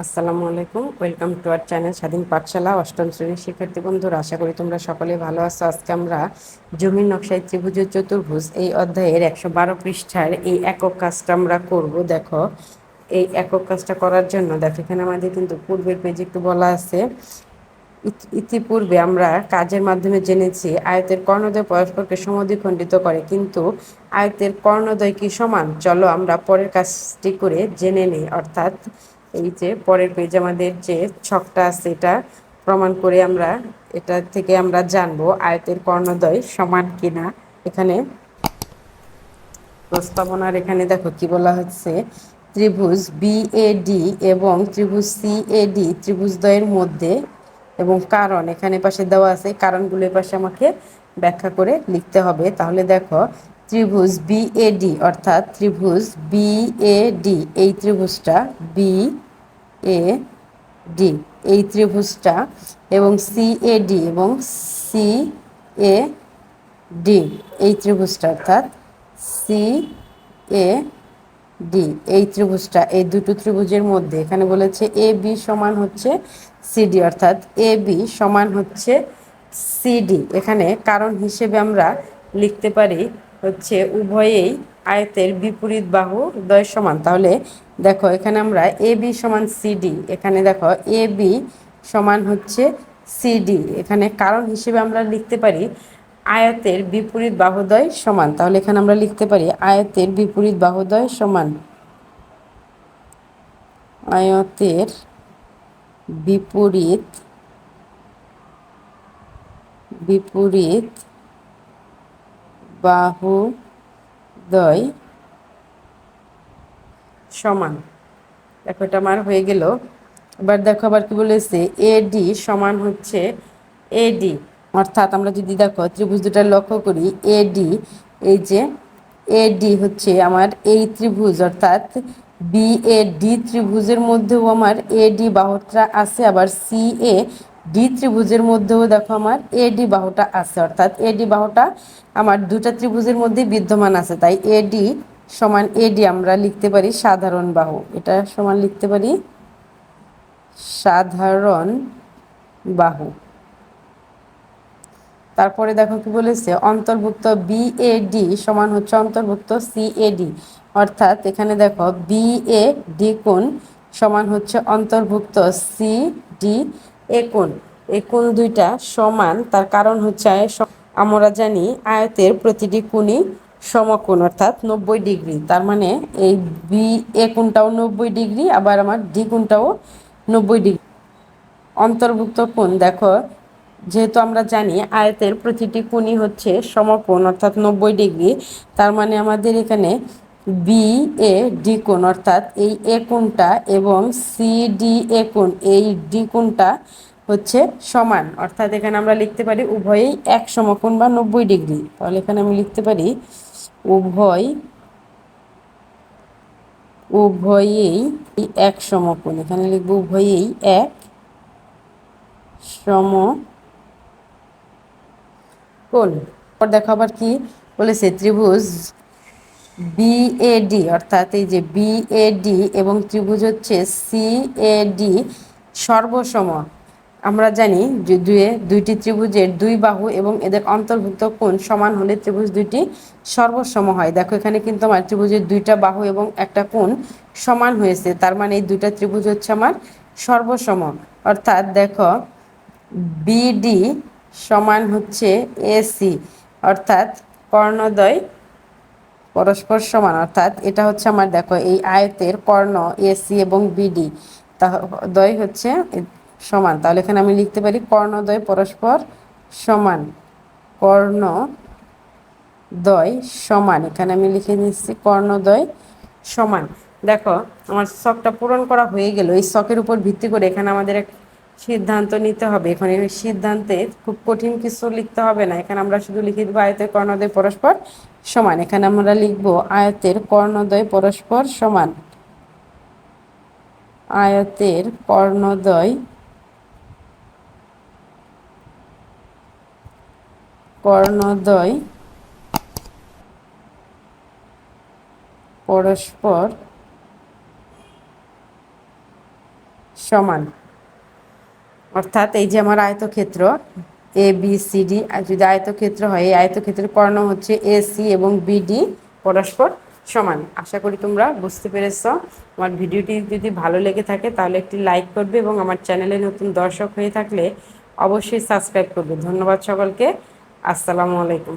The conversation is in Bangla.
আসসালামু আলাইকুম। ওয়েলকাম টু আর চ্যানেল স্বাধীন পাঠশালা অষ্টম শ্রেণির শিক্ষার্থী বন্ধুরা। আশা করি তোমরা সকলে ভালো আছো। আজকে আমরা জমির নকশায় ত্রিভুজের চতুর্ভুজ এই অধ্যায়ের একশো বারো পৃষ্ঠার এই একক কাজটা আমরা করব। দেখো, এই একক কাজটা করার জন্য, দেখো, এখানে আমাদের কিন্তু পূর্বের পেজে একটু বলা আছে। ইতিপূর্বে আমরা কাজের মাধ্যমে জেনেছি, আয়তের কর্ণদ্বয় পরস্পরকে সমদ্বিখণ্ডিত করে। কিন্তু আয়তের কর্ণদ্বয় কি সমান? চলো আমরা পরের কাজটি করে জেনে নিই। অর্থাৎ এই যে পরের পেজ আমাদের যে ছকটা আছে এটা প্রমাণ করে আমরা এটা থেকে আমরা জানব আয়তের কর্ণদ্বয় সমান কিনা। এখানে প্রস্তাবনার এখানে দেখো কি বলা হচ্ছে, ত্রিভুজ বিএডি এবং ত্রিভুজ সিএডি ত্রিভুজদ্বয়ের মধ্যে এবং কারণ এখানে পাশে দেওয়া আছে কারণগুলোর পাশে আমাকে ব্যাখ্যা করে লিখতে হবে। তাহলে দেখো, ত্রিভুজ বিএডি অর্থাৎ ত্রিভুজ বিএডি এই ত্রিভুজটা বি এ ডি এই ত্রিভুজটা এবং সি এ ডি এবং সি এ ডি এই ত্রিভুজটা, অর্থাৎ সি এ ডি এই ত্রিভুজটা, এই দুটো ত্রিভুজের মধ্যে। এখানে বলেছে এ বি সমান হচ্ছে সিডি অর্থাৎ এ বি সমান হচ্ছে সিডি এখানে কারণ হিসেবে আমরা লিখতে পারি হচ্ছে উভয়েই আয়তের বিপরীত বাহু দ্বয় সমান। তাহলে দেখো, এখানে আমরা এ বি সমান সিডি এখানে দেখো এ বি সমান হচ্ছে সিডি এখানে কারণ হিসেবে আমরা লিখতে পারি আয়তের বিপরীত বাহুদয় সমান। তাহলে এখানে আমরা লিখতে পারি আয়তের বিপরীত বাহুদয় সমান। আয়তের বিপরীত বিপরীত বাহুদয় সমান। দেখো এটা আমার হয়ে গেল। এবার দেখো আবার কি বলেছে? এডি সমান হচ্ছে এডি অর্থাৎ আমরা যদি দেখো ত্রিভুজ দুটা লক্ষ্য করি এডি এই যে এডি হচ্ছে আমার এই ত্রিভুজ, অর্থাৎ বি এ ডি ত্রিভুজের মধ্যেও আমার এডি বাহুটা আছে, আবার সি এ ডি ত্রিভুজের মধ্যেও দেখো আমার এডি বাহুটা আছে, অর্থাৎ এডি বাহুটা আমার দুটা ত্রিভুজের মধ্যে বিদ্যমান আছে। তাই এডি সমান এডি আমরা লিখতে পারি সাধারণ বাহু। এটা সমান লিখতে পারি সাধারণ বাহু। তারপরে দেখো কি বলেছে, অন্তর্ভুক্ত বিএডি সমান হচ্ছে অন্তর্ভুক্ত সিএডি অর্থাৎ এখানে দেখো বিএ ডি কোণ সমান হচ্ছে অন্তর্ভুক্ত সি ডি এ কোণ এই কোণ দুইটা সমান, তার কারণ হচ্ছে আমরা জানি আয়তের প্রতিটি কোণই সমকোণ, অর্থাৎ নব্বই ডিগ্রি। তার মানে এই বি, এ কোণটাও নব্বই ডিগ্রি, আবার আমার ডি কোণটাও নব্বই ডিগ্রি। অন্তর্ভুক্ত কোণ, দেখো, যেহেতু আমরা জানি আয়তের প্রতিটি কোণই হচ্ছে সমকোণ, অর্থাৎ নব্বই ডিগ্রি, তার মানে আমাদের এখানে বি এ ডি কোণ, অর্থাৎ এই এ কোণটা এবং সি ডি এ কোণ, এই ডি কোণটা হচ্ছে সমান। অর্থাৎ এখানে আমরা লিখতে পারি উভয়ই এক সমকোণ বা নব্বই ডিগ্রি। তাহলে এখানে আমি লিখতে পারি উভয়, উভয়েই এক সমকোণ। এখানে লিখব উভয়েই এক সম কোণ দেখো আবার কি বলেছে, ত্রিভুজ বিএডি অর্থাৎ এই যে বিএডি এবং ত্রিভুজ হচ্ছে সিএডি সর্বসম। আমরা জানি যে দুয়ে, দুইটি ত্রিভুজের দুই বাহু এবং এদের অন্তর্ভুক্ত কোণ সমান হলে ত্রিভুজ দুইটি সর্বসম হয়। দেখো, এখানে কিন্তু আমার ত্রিভুজের দুইটা বাহু এবং একটা কোণ সমান হয়েছে। তার মানে এই দুইটা ত্রিভুজ হচ্ছে আমার সর্বসম। অর্থাৎ দেখো বিডি সমান হচ্ছে এসি অর্থাৎ কর্ণদ্বয় পরস্পর সমান অর্থাৎ এটা হচ্ছে আমার, দেখো, এই আয়তের কর্ণ এসি এবং বিডি দ্বয় হচ্ছে সমান। তাহলে এখানে আমি লিখতে পারি কর্ণদ্বয় পরস্পর সমান, কর্ণ দ্বয় সমান। এখানে আমি লিখে নিচ্ছি কর্ণদ্বয় সমান। দেখো, আমার শখটা পূরণ করা হয়ে গেল। এই শখের উপর ভিত্তি করে এখানে আমাদের এক সিদ্ধান্ত নিতে হবে। এখানে সিদ্ধান্তে খুব কঠিন কিছু লিখতে হবে না। এখানে আমরা শুধু লিখে দেবো আয়তের কর্ণদ্বয় পরস্পর সমান। এখানে আমরা লিখব, আয়তের কর্ণদ্বয় পরস্পর সমান। আয়তের কর্ণদ্বয় কর্ণদ্বয় পরস্পর সমান। অর্থাৎ এই যে আমার আয়তক্ষেত্র এ বি সি ডি আর যদি আয়তক্ষেত্র হয়, এই আয়তক্ষেত্রের কর্ণ হচ্ছে এ সি এবং বিডি পরস্পর সমান। আশা করি তোমরা বুঝতে পেরেছ। আমার ভিডিওটি যদি ভালো লেগে থাকে, তাহলে একটি লাইক করবে এবং আমার চ্যানেলে নতুন দর্শক হয়ে থাকলে অবশ্যই সাবস্ক্রাইব করবে। ধন্যবাদ সকলকে। আসসালামু আলাইকুম।